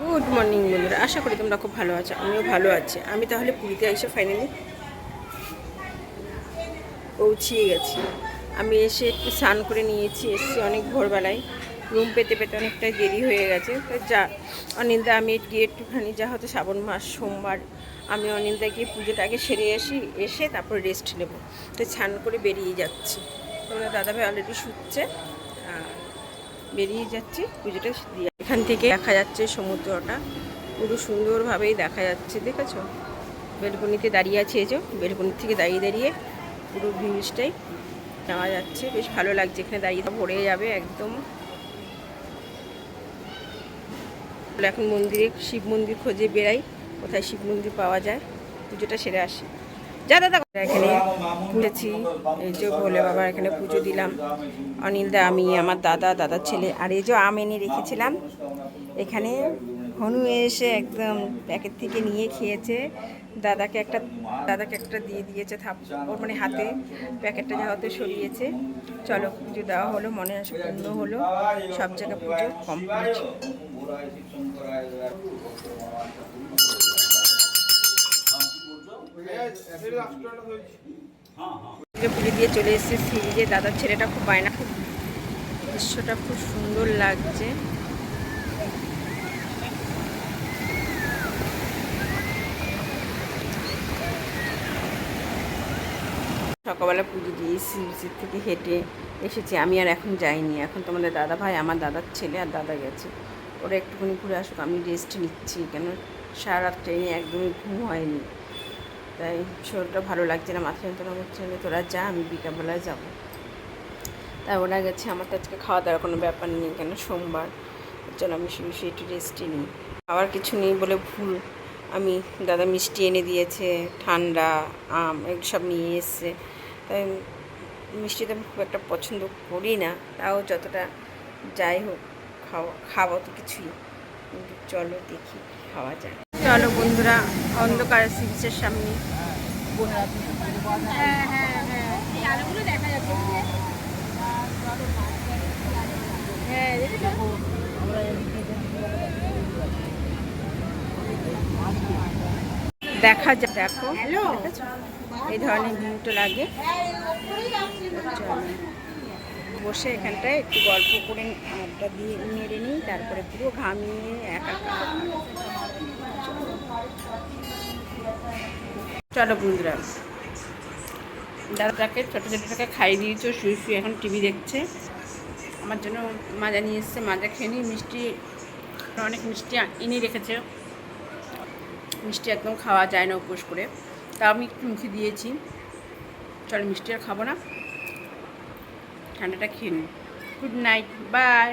Good morning বন্ধুরা। আশা করি তোমরা খুব ভালো আছো, আমিও ভালো আছি। আমি তাহলে পুরীতে এসে ফাইনালি পৌঁছিয়ে গেছি। আমি এসে একটু স্নান করে নিয়েছি, এসেছি অনেক ভোরবেলায়। রুম পেতে পেতে অনেকটাই দেরি হয়ে গেছে। তো যা অনিন্দা আমি গিয়ে একটুখানি, যা হতো শ্রাবণ মাস, সোমবার, আমি অনিন্দা গিয়ে পুজোটা আগে সেরে আসি, এসে তারপর রেস্ট নেব। তো স্নান করে বেরিয়ে যাচ্ছি। তোমরা দাদাভাই অলরেডি শুচ্ছে বেরিয়ে যাচ্ছি, পুজোটা দিয়ে এখান থেকে দেখা যাচ্ছে সমুদ্রটা। পুরো সুন্দরভাবেই দেখা যাচ্ছে, দেখেছ? বেলকনিতে দাঁড়িয়ে আছে, এই যে বেলকনি থেকে দাঁড়িয়ে দাঁড়িয়ে পুরো ভিউজটাই যাওয়া যাচ্ছে। বেশ ভালো লাগছে এখানে দাঁড়িয়ে ভরে যাবে একদম। এখন মন্দিরে, শিব মন্দির খোঁজে বেড়াই, কোথায় শিব মন্দির পাওয়া যায়, পুজোটা সেরে আসি। যা দাদা এখানে পুজেছি এই যে ভোলে বাবার এখানে পুজো দিলাম। অনিলদা, আমি, আমার দাদা, দাদার ছেলে। আর এই যে আম এনে রেখেছিলাম, এখানে হনু এসে একদম প্যাকেট থেকে নিয়ে খেয়েছে। দাদাকে একটা দাদাকে একটা দিয়ে দিয়েছে থাপ ওর মানে হাতে। প্যাকেটটা যাওয়াতে সরিয়েছে। চলো, পুজো দেওয়া হলো, মনে আসে পূর্ণ হলো। সব জায়গায় পুজো কমপ্লিট পুজো দিয়ে চলে এসেছে। সিরিজে দাদার ছেলেটা খুব বায়না, খুব দৃশ্যটা খুব সুন্দর লাগছে। সকালবেলা পুজো দিয়ে সিরিজের থেকে হেঁটে এসেছি। আমি আর এখন যাইনি। এখন তোমাদের দাদা ভাই, আমার দাদার ছেলে আর দাদা গেছে। ওরা একটুখানি ঘুরে আসুক, আমি রেস্ট নিচ্ছি। কেন? সারা রাত ট্রেনে একদমই ঘুম হয়নি। তাই শরীরটা ভালো লাগছে না, মাথা যন্ত্রণা করছে না তোরা যা, আমি বিকালবেলায় যাব। তাই ওরা গেছে, আমার তো আজকে খাওয়া দাওয়ার কোনো ব্যাপার নেই, কেন সোমবার? জন্য আমি শুধু শুধু একটু রেস্টই নিই। খাওয়ার কিছু নেই বলে ভুল। আমি দাদা মিষ্টি এনে দিয়েছে, ঠান্ডা, আম, এগুলো সব নিয়ে এসছে। তাই মিষ্টিটা আমি খুব একটা পছন্দ করি না, তাও যতটা যাই হোক, খাওয়া, খাব তো কিছুই। চলো দেখি, খাওয়া যায় চলো বন্ধুরা অন্ধকার সিরিজের সামনে। হ্যাঁ হ্যাঁ হ্যাঁ। এই আলোগুলো দেখা যাচ্ছে হ্যাঁ দেখা যায় দেখো। এই ধরনের ভিউটা লাগে। বসে এখানটায় একটু গল্প করে আড্ডা দিয়ে মেরে নিই, তারপরে পুরো ঘামিয়ে একা চলো বন্ধুরা। দাদাটাকে, ছোটো ছোটোটাকে খাইয়ে দিয়েছ, শুয়ে শুয়ে এখন টিভি দেখছে। আমার জন্য মাজা নিয়ে এসছে, মাজা খেয়ে নিই মিষ্টি, অনেক মিষ্টি এনে রেখেছে। মিষ্টি একদম খাওয়া যায় না উপোস করে। তা আমি একটু মুখে দিয়েছি। চলো মিষ্টি আর খাব না। ঠান্ডাটা খেয়ে নিন। Good night bye.